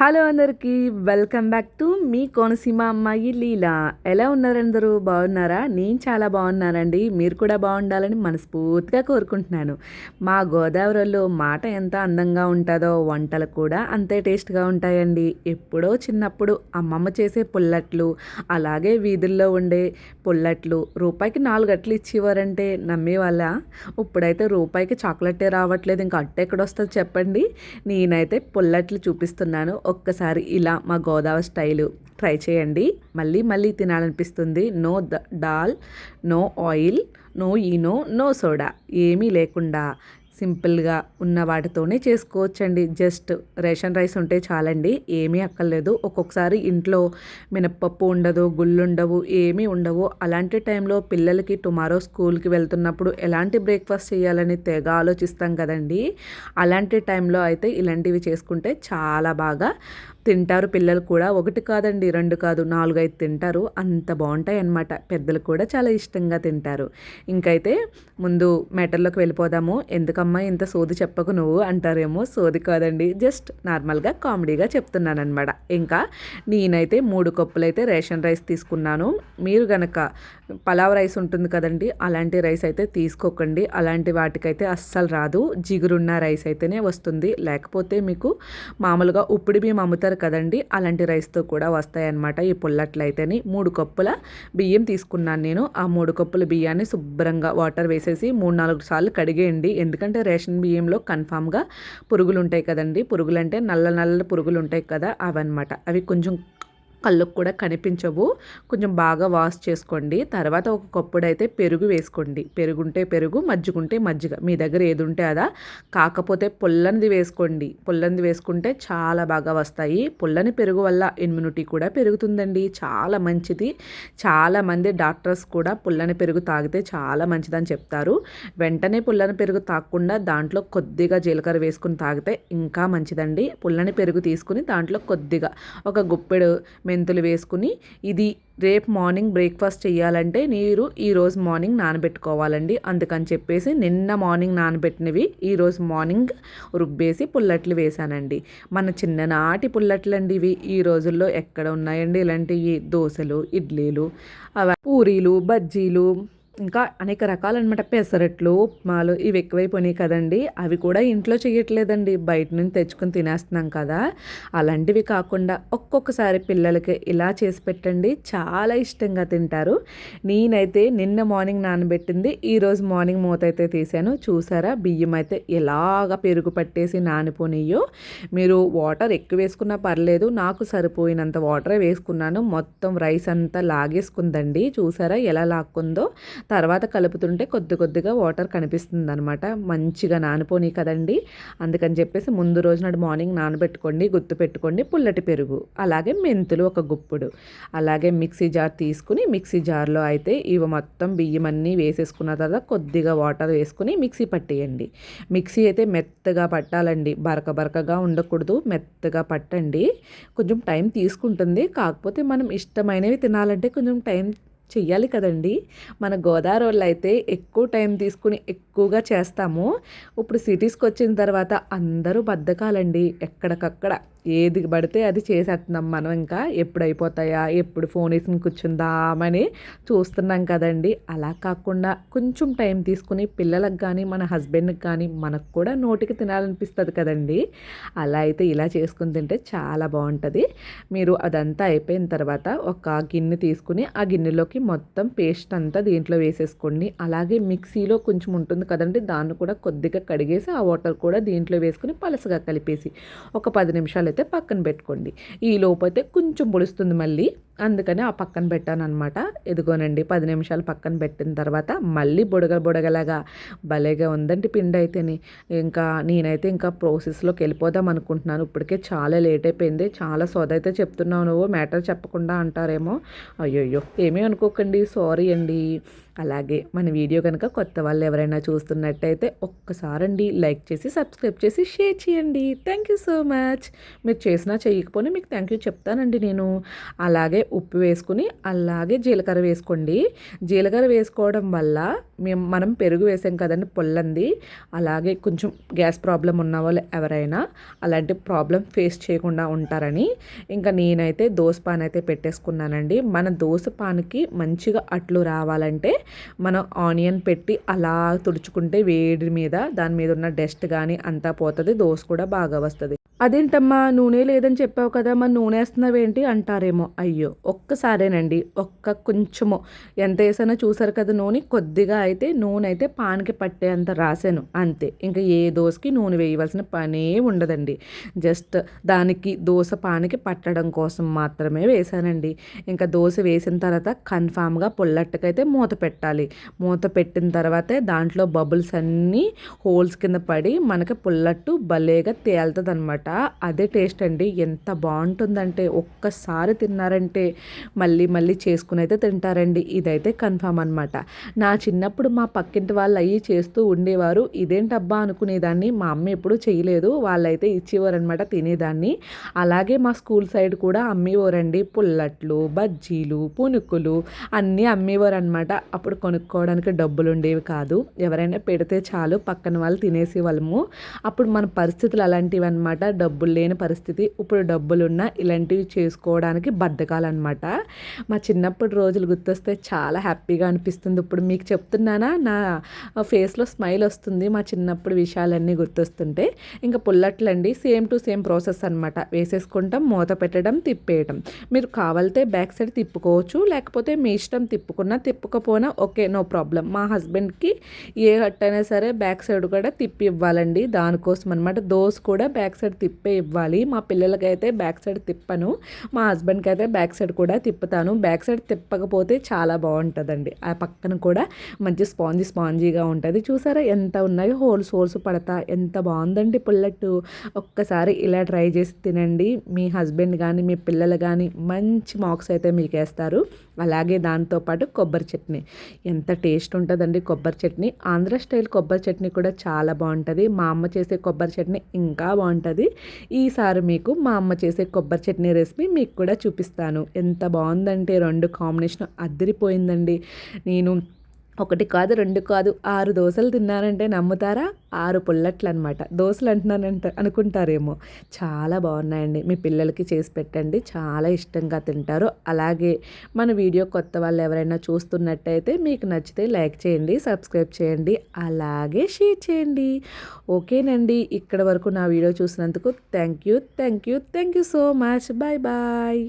Hello అందరికీ welcome back to మీ కోనసీమ అమ్మాయి లీలా. ఎలా ఉన్నారందరూ? బాగున్నారా? నేను చాలా బాగున్నానండి. మీరు కూడా బాగుండాలని మనస్ఫూర్తిగా కోరుకుంటున్నాను. మా గోదావరిలో మాట ఎంత అందంగా ఉంటుందో వంటలు కూడా అంతే టేస్ట్గా ఉంటాయండి. ఎప్పుడో చిన్నప్పుడు అమ్మమ్మ చేసే పుల్లట్లు అలాగే వీధుల్లో ఉండే పుల్లట్లు రూపాయికి నాలుగు అట్లు ఇచ్చేవారంటే నమ్మేవాళ్ళ? ఇప్పుడైతే రూపాయికి చాక్లెటే రావట్లేదు. ఇంకా అట్ట ఎక్కడొస్తుంది చెప్పండి? నేనైతే పుల్లట్లు చూపిస్తున్నాను. ఒక్కసారి ఇలా మా గోదావరి స్టైలు ట్రై చేయండి. మళ్ళీ మళ్ళీ తినాలనిపిస్తుంది. No the dal no oil no ENO no soda. ఏమీ లేకుండా సింపుల్గా ఉన్న వాటితోనే చేసుకోవచ్చండి. జస్ట్ రేషన్ రైస్ ఉంటే చాలండి. ఏమీ అక్కర్లేదు. ఒక్కొక్కసారి ఇంట్లో మినప్పప్పు ఉండదు గుళ్ళు ఉండవు ఏమీ ఉండవు. అలాంటి టైంలో పిల్లలకి టుమారో స్కూల్కి వెళ్తున్నప్పుడు ఎలాంటి బ్రేక్ఫాస్ట్ చేయాలని తెగ ఆలోచిస్తాం కదండి. అలాంటి టైంలో అయితే ఇలాంటివి చేసుకుంటే చాలా బాగా తింటారు పిల్లలు కూడా. ఒకటి కాదండి రెండు కాదు నాలుగు అయితే తింటారు. అంత బాగుంటాయి అన్నమాట పెద్దలు కూడా చాలా ఇష్టంగా తింటారు. ఇంకైతే ముందు మ్యాటర్లోకి వెళ్ళిపోదాము. ఎందుకమ్మా ఇంత సోది చెప్పకు నువ్వు అంటారేమో. సోది కాదండి జస్ట్ నార్మల్గా కామెడీగా చెప్తున్నాను అనమాట ఇంకా నేనైతే మూడు కప్పులు అయితే రేషన్ రైస్ తీసుకున్నాను. మీరు గనక పలావ్ రైస్ ఉంటుంది కదండి అలాంటి రైస్ అయితే తీసుకోకండి. అలాంటి వాటికైతే అస్సలు రాదు. జిగురున్న రైస్ అయితేనే వస్తుంది. లేకపోతే మీకు మామూలుగా ఉప్పుడు బియ్యం అమ్ముతారు కదండి అలాంటి రైస్తో కూడా వస్తాయన్నమాట ఈ పుల్లట్లయితేని. మూడు కప్పుల బియ్యం తీసుకున్నాను నేను. ఆ మూడు కప్పుల బియ్యాన్ని శుభ్రంగా వాటర్ వేసేసి మూడు నాలుగు సార్లు కడిగేయండి. ఎందుకంటే రేషన్ బియ్యంలో కన్ఫామ్గా పురుగులు ఉంటాయి కదండి. పురుగులు అంటే నల్ల నల్ల పురుగులు ఉంటాయి కదా అవన్నమాట. అవి కొంచెం కళ్ళకు కూడా కనిపించవు. కొంచెం బాగా వాష్ చేసుకోండి. తర్వాత ఒక కప్పుడైతే పెరుగు వేసుకోండి. పెరుగుంటే పెరుగు మజ్జిగుంటే మజ్జిగ. మీ దగ్గర ఏది ఉంటే అదా. కాకపోతే పుల్లనిది వేసుకోండి. పుల్లనిది వేసుకుంటే చాలా బాగా వస్తాయి. పుల్లని పెరుగు వల్ల ఇమ్యూనిటీ కూడా పెరుగుతుందండి. చాలా మంచిది. చాలామంది డాక్టర్స్ కూడా పుల్లని పెరుగు తాగితే చాలా మంచిదని చెప్తారు. వెంటనే పుల్లని పెరుగు తాగకుండా దాంట్లో కొద్దిగా జీలకర్ర వేసుకుని తాగితే ఇంకా మంచిదండి. పుల్లని పెరుగు తీసుకుని దాంట్లో కొద్దిగా ఒక గుప్పెడు మెంతులు వేసుకుని ఇది రేపు మార్నింగ్ బ్రేక్ఫాస్ట్ చేయాలంటే నీరు ఈరోజు మార్నింగ్ నానబెట్టుకోవాలండి. అందుకని చెప్పేసి నిన్న మార్నింగ్ నానబెట్టినవి ఈరోజు మార్నింగ్ రుబ్బేసి పుల్లట్లు వేశానండి. మన చిన్ననాటి పుల్లట్లు అండి ఇవి. ఈ రోజుల్లో ఎక్కడ ఉన్నాయండి ఇలాంటివి దోశలు ఇడ్లీలు అవ పూరీలు బజ్జీలు ఇంకా అనేక రకాలన్నమాట పెసరట్లు ఉప్మాలు ఇవి ఎక్కువైపోయినాయి కదండి. అవి కూడా ఇంట్లో చేయట్లేదండి బయట నుంచి తెచ్చుకొని తినేస్తున్నాం కదా. అలాంటివి కాకుండా ఒక్కొక్కసారి పిల్లలకి ఇలా చేసి పెట్టండి. చాలా ఇష్టంగా తింటారు. నేనైతే నిన్న మార్నింగ్ నానబెట్టింది. ఈరోజు మార్నింగ్ మూత అయితే తీసాను చూసారా? బియ్యం అయితే ఎలాగ పెరుగు పట్టేసి నానిపోనియో మీరు వాటర్ ఎక్కువ వేసుకున్నా పర్లేదు. నాకు సరిపోయినంత వాటరే వేసుకున్నాను. మొత్తం రైస్ అంతా లాగేసుకుందండి. చూసారా? ఎలా లాక్కుందో? తర్వాత కలుపుతుంటే కొద్ది కొద్దిగా వాటర్ కనిపిస్తుంది అనమాట మంచిగా నానిపోని కదండి. అందుకని చెప్పేసి ముందు రోజు నాడు మార్నింగ్ నానబెట్టుకోండి గుర్తు పెట్టుకోండి పుల్లటి పెరుగు అలాగే మెంతులు ఒక గుప్పుడు అలాగే మిక్సీ జార్ తీసుకుని మిక్సీ జార్లో అయితే ఇవి మొత్తం బియ్యం అన్నీ వేసేసుకున్న తర్వాత కొద్దిగా వాటర్ వేసుకుని మిక్సీ పట్టేయండి. మిక్సీ అయితే మెత్తగా పట్టాలండి. బరక బరకగా ఉండకూడదు. మెత్తగా పట్టండి. కొంచెం టైం తీసుకుంటుంది. కాకపోతే మనం ఇష్టమైనవి తినాలంటే కొంచెం టైం చెయ్యాలి కదండి. మన గోదావరి వాళ్ళు అయితే ఎక్కువ టైం తీసుకుని ఎక్కువగా చేస్తాము. ఇప్పుడు సిటీస్కి వచ్చిన తర్వాత అందరూ బద్దకాలండి ఎక్కడికక్కడ ఏది పడితే అది చేసేస్తున్నాం మనం ఇంకా. ఎప్పుడు అయిపోతాయా? ఎప్పుడు ఫోన్ వేసుకుని కూర్చుందామని చూస్తున్నాం కదండి. అలా కాకుండా కొంచెం టైం తీసుకుని పిల్లలకు కానీ మన హస్బెండ్కి కానీ మనకు కూడా నోటికి తినాలనిపిస్తుంది కదండి. అలా అయితే ఇలా చేసుకుని తింటే చాలా బాగుంటుంది. మీరు అదంతా అయిపోయిన తర్వాత ఒక గిన్నె తీసుకుని ఆ గిన్నెలోకి మొత్తం పేస్ట్ అంతా దీంట్లో వేసేసుకోండి. అలాగే మిక్సీలో కొంచెం ఉంటుంది కదండి. దాన్ని కూడా కొద్దిగా కడిగేసి ఆ వాటర్ కూడా దీంట్లో వేసుకుని పలసగా కలిపేసి ఒక పది నిమిషాలు అయితే పక్కన పెట్టుకోండి. ఈ లోపైతే కొంచెం పొడుస్తుంది మళ్ళీ. అందుకని ఆ పక్కన పెట్టాను అనమాట ఎదుగోనండి పది నిమిషాలు పక్కన పెట్టిన తర్వాత మళ్ళీ బుడగ బుడగలాగా భలేగా ఉందండి పిండి అయితేని. ఇంకా నేనైతే ఇంకా ప్రాసెస్లోకి వెళ్ళిపోదాం అనుకుంటున్నాను. ఇప్పటికే చాలా లేట్ అయిపోయింది. చాలా సోద అయితే చెప్తున్నావు నువ్వు. మ్యాటర్ చెప్పకుండా అంటారేమో. అయ్యయ్యో ఏమీ అనుకోకండి. సారీ అండి. అలాగే మన వీడియో కనుక కొత్త వాళ్ళు ఎవరైనా చూస్తున్నట్టయితే ఒక్కసారండి లైక్ చేసి సబ్స్క్రైబ్ చేసి షేర్ చేయండి. థ్యాంక్ యూ సో మచ్ మీరు చేసినా చేయకపోయినా మీకు థ్యాంక్ యూ చెప్తానండి నేను. అలాగే ఉప్పు వేసుకుని అలాగే జీలకర్ర వేసుకోండి. జీలకర్ర వేసుకోవడం వల్ల మేము మనం పెరుగు వేసాం కదండి పొల్లంది. అలాగే కొంచెం గ్యాస్ ప్రాబ్లం ఉన్న వాళ్ళు ఎవరైనా అలాంటి ప్రాబ్లం ఫేస్ చేయకుండా ఉంటారని. ఇంకా నేనైతే దోశ పాన్ అయితే పెట్టేసుకున్నానండి. మన దోశ పాన్కి మంచిగా అట్లు రావాలంటే మనం ఆనియన్ పెట్టి అలా తుడుచుకుంటే వేడి మీద దాని మీద ఉన్న డస్ట్ కానీ అంతా పోతుంది దోశ కూడా బాగా వస్తుంది. అదేంటమ్మా నూనె లేదని చెప్పావు కదా మరి నూనె వేస్తున్నావేంటి అంటారేమో. అయ్యో ఒక్కసారేనండి ఒక్క కొంచెము. ఎంత వేసానో చూసారు కదా నూనె కొద్దిగా అయితే నూనె అయితే పాన్కి పట్టే అంత రాశాను అంతే. ఇంకా ఏ దోశకి నూనె వేయవలసిన పనే ఉండదండి. జస్ట్ దానికి దోశ పానికి పట్టడం కోసం మాత్రమే వేసానండి. ఇంకా దోశ వేసిన తర్వాత కన్ఫామ్గా పొల్లట్టుకైతే మూత పెట్టాలి. మూత పెట్టిన తర్వాతే దాంట్లో బబుల్స్ అన్నీ హోల్స్ కింద పడి మనకి పుల్లట్టు భలేగా తేలుతుంది అనమాట అదే టేస్ట్ అండి. ఎంత బాగుంటుందంటే ఒక్కసారి తిన్నారంటే మళ్ళీ మళ్ళీ చేసుకుని అయితే తింటారండి. ఇదైతే కన్ఫామ్ అనమాట నా చిన్నప్పుడు మా పక్కింటి వాళ్ళు అయ్యి చేస్తూ ఉండేవారు. ఇదేంటబ్బా అనుకునేదాన్ని. మా అమ్మ ఎప్పుడు చేయలేదు. వాళ్ళైతే ఇచ్చేవారనమాట తినేదాన్ని. అలాగే మా స్కూల్ సైడ్ కూడా అమ్మేవారండి. పుల్లట్లు బజ్జీలు పునుకులు అన్నీ అమ్మేవారు అనమాట అప్పుడు కొనుక్కోవడానికి డబ్బులు ఉండేవి కాదు. ఎవరైనా పెడితే చాలు పక్కన వాళ్ళు తినేసేవాళ్ళము. అప్పుడు మన పరిస్థితులు అలాంటివి అనమాట డబ్బులు లేని పరిస్థితి ఇప్పుడు డబ్బులున్నా ఇలాంటివి చేసుకోవడానికి బద్ధకాలన్నమాట. మా చిన్నప్పుడు రోజులు గుర్తొస్తే చాలా హ్యాపీగా అనిపిస్తుంది. ఇప్పుడు మీకు చెప్తున్నానా? నా ఫేస్లో స్మైల్ వస్తుంది మా చిన్నప్పుడు విషయాలన్నీ గుర్తొస్తుంటే. ఇంకా పుల్లట్లండి సేమ్ టు సేమ్ ప్రాసెస్ అనమాట వేసేసుకుంటాం మూత పెట్టడం తిప్పేయటం. మీరు కావాలితే బ్యాక్ సైడ్ తిప్పుకోవచ్చు లేకపోతే మీ ఇష్టం తిప్పుకున్నా తిప్పుకపోయినా ఓకే నో ప్రాబ్లం. మా హస్బెండ్కి ఏ హట్టైనా సరే బ్యాక్ సైడ్ కూడా తిప్పి ఇవ్వాలండి. దానికోసం అనమాట దోస్ కూడా బ్యాక్ సైడ్ తిప్పి తిప్పే ఇవ్వాలి. మా పిల్లలకైతే బ్యాక్ సైడ్ తిప్పను. మా హస్బెండ్కి అయితే బ్యాక్ సైడ్ కూడా తిప్పుతాను. బ్యాక్ సైడ్ తిప్పకపోతే చాలా బాగుంటుందండి. ఆ పక్కన కూడా మంచి స్పాంజీ స్పాంజీగా ఉంటుంది. చూసారా ఎంత ఉన్నాయో? హోల్స్ హోల్స్ పడతా. ఎంత బాగుందండి పుల్లట్టు. ఒక్కసారి ఇలా ట్రై చేసి తినండి. మీ హస్బెండ్ కానీ మీ పిల్లలు కానీ మంచి మార్క్స్ అయితే మీకు వేస్తారు అలాగే దాంతోపాటు కొబ్బరి చట్నీ. ఎంత టేస్ట్ ఉంటుందండి కొబ్బరి చట్నీ. ఆంధ్ర స్టైల్ కొబ్బరి చట్నీ కూడా చాలా బాగుంటుంది. మా అమ్మ చేసే కొబ్బరి చట్నీ ఇంకా బాగుంటుంది. ఈసారి మీకు మా అమ్మ చేసే కొబ్బరి చట్నీ రెసిపీ మీకు కూడా చూపిస్తాను. ఎంత బాగుందంటే రెండు కాంబినేషన్ అద్దరిపోయిందండి నేను ఒకటి కాదు రెండు కాదు ఆరు దోశలు తిన్నారంటే నమ్ముతారా? ఆరు పుల్లట్లు అనమాట దోశలు అంటున్నానంట అనుకుంటారేమో. చాలా బాగున్నాయండి. మీ పిల్లలకి చేసి పెట్టండి. చాలా ఇష్టంగా తింటారు. అలాగే మన వీడియో కొత్త వాళ్ళు ఎవరైనా చూస్తున్నట్టయితే మీకు నచ్చితే లైక్ చేయండి సబ్స్క్రైబ్ చేయండి అలాగే షేర్ చేయండి. ఓకేనండి. ఇక్కడ వరకు నా వీడియో చూసినందుకు thank you thank you thank you so much. Bye bye.